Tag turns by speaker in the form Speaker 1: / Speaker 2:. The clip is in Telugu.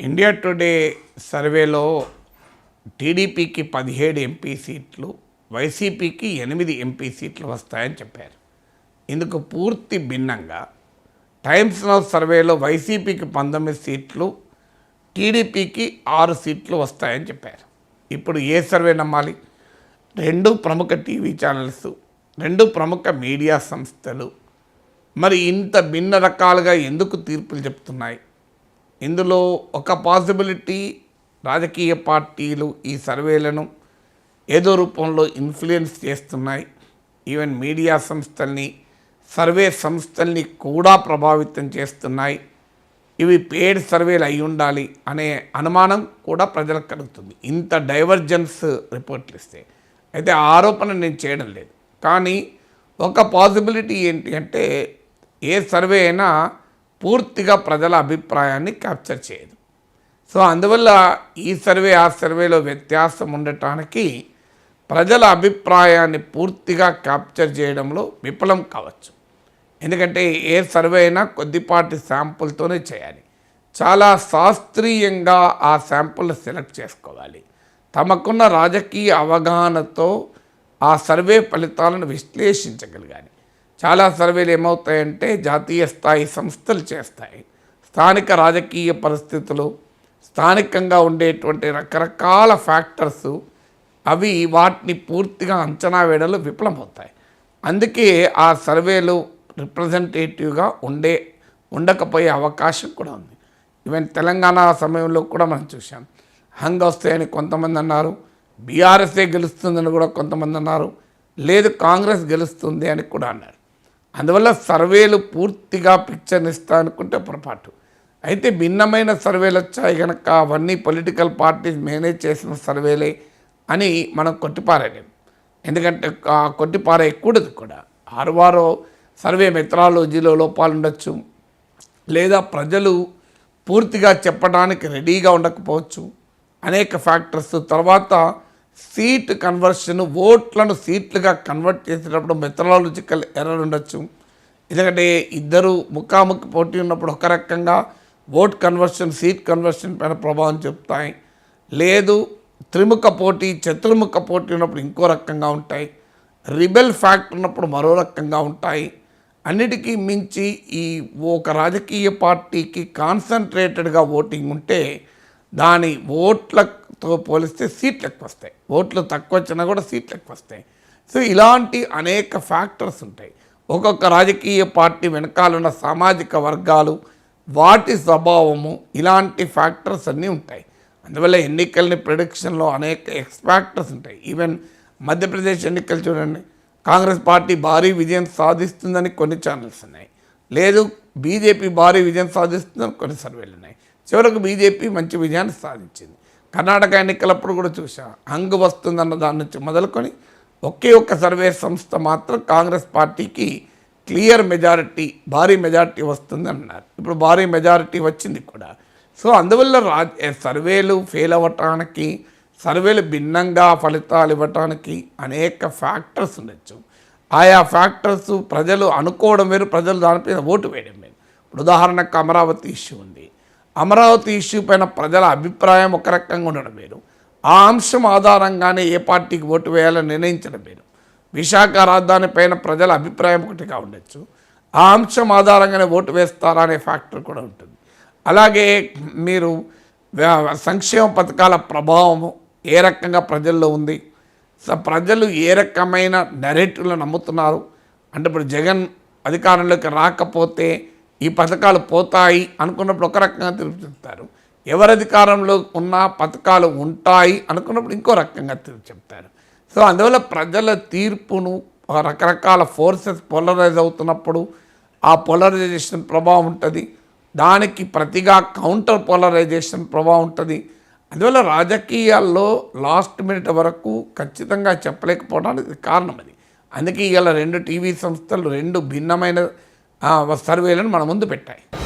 Speaker 1: ఇండియా టుడే సర్వేలో టీడీపీకి పదిహేడు ఎంపీ సీట్లు వైసీపీకి ఎనిమిది ఎంపీ సీట్లు వస్తాయని చెప్పారు. ఇందుకు పూర్తి భిన్నంగా టైమ్స్ నౌ సర్వేలో వైసీపీకి పంతొమ్మిది సీట్లు టీడీపీకి ఆరు సీట్లు వస్తాయని చెప్పారు. ఇప్పుడు ఏ సర్వే నమ్మాలి? రెండు ప్రముఖ టీవీ ఛానల్స్ రెండు ప్రముఖ మీడియా సంస్థలు. మరి ఇంత భిన్న రకాలుగా ఎందుకు తీర్పులు చెప్తున్నాయి? ఇందులో ఒక పాసిబిలిటీ రాజకీయ పార్టీలు ఈ సర్వేలను ఏదో రూపంలో ఇన్ఫ్లుయెన్స్ చేస్తున్నాయి. ఈవెన్ మీడియా సంస్థల్ని సర్వే సంస్థల్ని కూడా ప్రభావితం చేస్తున్నాయి. ఇవి పేడ్ సర్వేలు అయి ఉండాలి అనే అనుమానం కూడా ప్రజలకు కలుగుతుంది. ఇంత డైవర్జెన్స్ రిపోర్ట్లు ఇస్తే. అయితే ఆరోపణ నేను చేయడం లేదు. కానీ ఒక పాసిబిలిటీ ఏంటి అంటే ఏ సర్వే అయినా పూర్తిగా ప్రజల అభిప్రాయాన్ని క్యాప్చర్ చేయదు. సో అందువల్ల ఈ సర్వే ఆ సర్వేలో వ్యత్యాసం ఉండటానికి ప్రజల అభిప్రాయాన్ని పూర్తిగా క్యాప్చర్ చేయడంలో విఫలం కావచ్చు. ఎందుకంటే ఏ సర్వే అయినా కొద్దిపాటి శాంపుల్తోనే చేయాలి. చాలా శాస్త్రీయంగా ఆ శాంపుల్ సెలెక్ట్ చేసుకోవాలి. తమకున్న రాజకీయ అవగాహనతో ఆ సర్వే ఫలితాలను విశ్లేషించగలగాలి. చాలా సర్వేలు ఏమవుతాయంటే జాతీయ స్థాయి సంస్థలు చేస్తాయి. స్థానిక రాజకీయ పరిస్థితులు స్థానికంగా ఉండేటువంటి రకరకాల ఫ్యాక్టర్స్ అవి వాటిని పూర్తిగా అంచనా వేయడంలో విఫలమవుతాయి. అందుకే ఆ సర్వేలు రిప్రజెంటేటివ్గా ఉండే ఉండకపోయే అవకాశం కూడా ఉంది. ఈవెన్ తెలంగాణ సమయంలో కూడా మనం చూసాం హంగ్ వస్తాయని కొంతమంది అన్నారు బీఆర్ఎస్ఏ గెలుస్తుందని కూడా కొంతమంది అన్నారు లేదు కాంగ్రెస్ గెలుస్తుంది అని కూడా అన్నారు. అందువల్ల సర్వేలు పూర్తిగా పిక్చర్ని ఇస్తా అనుకుంటే పొరపాటు. అయితే భిన్నమైన సర్వేలు వచ్చాయి కనుక అవన్నీ పొలిటికల్ పార్టీస్ మేనేజ్ చేసిన సర్వేలే అని మనం కొట్టిపారేయలేం. ఎందుకంటే ఆ కొట్టిపారేయకూడదు కూడా. ఆరువారో సర్వే మెథడాలజీలో లోపాలు ఉండొచ్చు. లేదా ప్రజలు పూర్తిగా చెప్పడానికి రెడీగా ఉండకపోవచ్చు. అనేక ఫ్యాక్టర్స్ తర్వాత సీట్ కన్వర్షన్ ఓట్లను సీట్లుగా కన్వర్ట్ చేసేటప్పుడు మెథడాలజికల్ ఎర్రర్ ఉండొచ్చు. ఎందుకంటే ఇద్దరు ముఖాముఖి పోటీ ఉన్నప్పుడు ఒక రకంగా ఓట్ కన్వర్షన్ సీట్ కన్వర్షన్ పైన ప్రభావం చెప్తాయి. లేదు త్రిముఖ పోటీ చతుర్ముఖ పోటీ ఉన్నప్పుడు ఇంకో రకంగా ఉంటాయి. రిబెల్ ఫ్యాక్ట్ ఉన్నప్పుడు మరో రకంగా ఉంటాయి. అన్నిటికీ మించి ఈ ఒక రాజకీయ పార్టీకి కాన్సన్ట్రేటెడ్గా ఓటింగ్ ఉంటే దాని తో పోలిస్తే సీట్లు ఎక్కువ వస్తాయి. ఓట్లు తక్కువ వచ్చినా కూడా సీట్లు ఎక్కువ వస్తాయి. సో ఇలాంటి అనేక ఫ్యాక్టర్స్ ఉంటాయి. ఒక్కొక్క రాజకీయ పార్టీ వెనకాలన్న సామాజిక వర్గాలు వాటి స్వభావము ఇలాంటి ఫ్యాక్టర్స్ అన్నీ ఉంటాయి. అందువల్ల ఎన్నికల్ని ప్రొడిక్షన్లో అనేక ఎక్స్ ఫ్యాక్టర్స్ ఉంటాయి. ఈవెన్ మధ్యప్రదేశ్ ఎన్నికలు చూడండి. కాంగ్రెస్ పార్టీ భారీ విజయం సాధిస్తుందని కొన్ని ఛానల్స్ ఉన్నాయి. లేదు బీజేపీ భారీ విజయం సాధిస్తుందని కొన్ని సర్వేలు ఉన్నాయి. చివరకు బీజేపీ మంచి విజయాన్ని సాధించింది. కర్ణాటక ఎన్నికలప్పుడు కూడా చూసా హంగు వస్తుందన్న దాని నుంచి మొదలుకొని ఒకే ఒక్క సర్వే సంస్థ మాత్రం కాంగ్రెస్ పార్టీకి క్లియర్ మెజారిటీ భారీ మెజారిటీ వస్తుంది అన్నారు. ఇప్పుడు భారీ మెజారిటీ వచ్చింది కూడా. సో అందువల్ల రాజ్ సర్వేలు ఫెయిల్ అవ్వటానికి సర్వేలు భిన్నంగా ఫలితాలు ఇవ్వటానికి అనేక ఫ్యాక్టర్స్ ఉండొచ్చు. ఆయా ఫ్యాక్టర్స్ ప్రజలు అనుకోవడం వేరు ప్రజలు దానిపైన ఓటు వేయడం వేరు. ఇప్పుడు ఉదాహరణకు అమరావతి ఇష్యూ ఉంది. అమరావతి ఇష్యూ పైన ప్రజల అభిప్రాయం ఒక రకంగా ఉండడం వేరు. ఆ అంశం ఆధారంగానే ఏ పార్టీకి ఓటు వేయాలని నిర్ణయించడం వేరు. విశాఖ రాజధాని పైన ప్రజల అభిప్రాయం ఒకటిగా ఉండొచ్చు. ఆ అంశం ఆధారంగానే ఓటు వేస్తారా అనే ఫ్యాక్టర్ కూడా ఉంటుంది. అలాగే మీరు సంక్షేమ పథకాల ప్రభావము ఏ రకంగా ప్రజల్లో ఉంది? సో ప్రజలు ఏ రకమైన నెరేటివ్లు నమ్ముతున్నారు? అంటే ఇప్పుడు జగన్ అధికారంలోకి రాకపోతే ఈ పథకాలు పోతాయి అనుకున్నప్పుడు ఒక రకంగా తీర్పు చెప్తారు ఎవరు అధికారంలో ఉన్న పథకాలు ఉంటాయి అనుకున్నప్పుడు ఇంకో రకంగా తీర్పు చెప్తారు సో అందువల్ల ప్రజల తీర్పును రకరకాల ఫోర్సెస్ పోలరైజ్ అవుతున్నప్పుడు ఆ పోలరైజేషన్ ప్రభావం ఉంటుంది. దానికి ప్రతిగా కౌంటర్ పోలరైజేషన్ ప్రభావం ఉంటుంది. అందువల్ల రాజకీయాల్లో లాస్ట్ మినిట్ వరకు ఖచ్చితంగా చెప్పలేకపోవడానికి కారణం అది. అందుకే ఇవాళ రెండు టీవీ సంస్థలు రెండు భిన్నమైన ఆ, సర్వేలను మన ముందు పెట్టాయి.